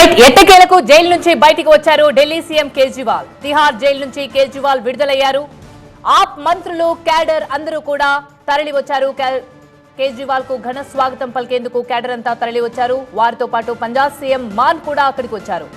Right ఎట్టకేలకు jail నుంచి బయటికి వచ్చారు ఢిల్లీ సీఎం కేజ్రీవాల్. తిహార్ జైలు నుంచి కేజ్రీవాల్ విడుదలయ్యారు. ఆప్ మంత్రులు క్యాడర్ అందరూ కూడా తరలి వచ్చారు. కేజ్రీవాల్కు ఘన స్వాగతం పలికేందుకు క్యాడర్ అంతా తరలి వచ్చారు. వారితో పాటు పంజాబ్ సీఎం మాన్ కూడా అక్కడికి వచ్చారు.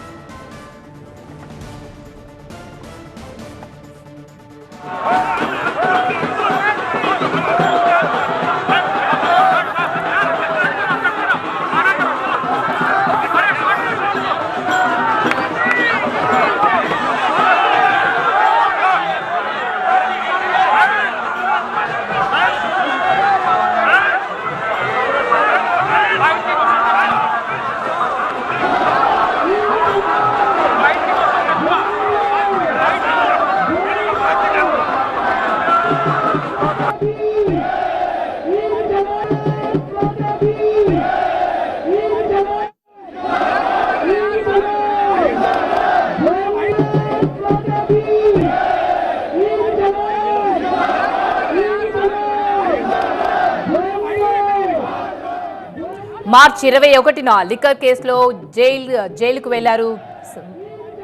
మార్చి ఇరవై ఒకటిన లిక్కర్ కేసులో జైలు జైలుకు వెళ్ళారు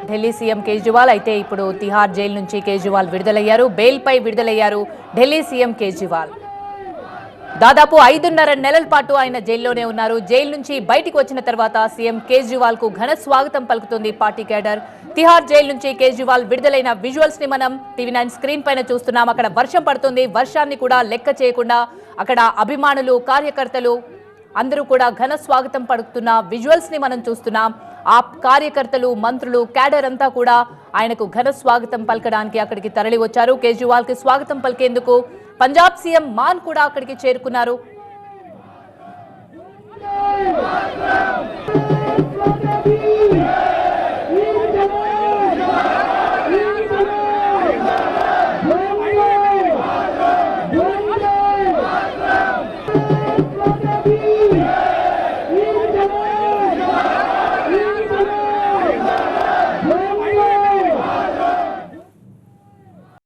ఢిల్లీ సీఎం కేజ్రీవాల్. అయితే ఇప్పుడు తిహార్ జైలు నుంచి కేజ్రీవాల్ విడుదలయ్యారు. బెయిల్పై విడుదలయ్యారు ఢిల్లీ సీఎం కేజ్రీవాల్. దాదాపు ఐదున్నర నెలల పాటు ఆయన జైల్లోనే ఉన్నారు. జైలు నుంచి బయటికి వచ్చిన తర్వాత సీఎం కేజ్రీవాల్కు ఘన స్వాగతం పలుకుతుంది పార్టీ కేడర్. తిహార్ జైలు నుంచి కేజ్రీవాల్ విడుదలైన విజువల్స్ని మనం టీవీ నైన్ స్క్రీన్ పైన చూస్తున్నాం. అక్కడ వర్షం పడుతుంది. వర్షాన్ని కూడా లెక్క చేయకుండా అక్కడ అభిమానులు కార్యకర్తలు అందరూ కూడా ఘన స్వాగతం పలుకుతున్న విజువల్స్ని మనం చూస్తున్నాం. ఆ కార్యకర్తలు మంత్రులు క్యాడర్ అంతా కూడా ఆయనకు ఘన స్వాగతం పలకడానికి అక్కడికి తరలి వచ్చారు కేజ్రీవాల్కి స్వాగతం పలికేందుకు పంజాబ్ సీఎం మాన్ కూడా అక్కడికి చేరుకున్నారు.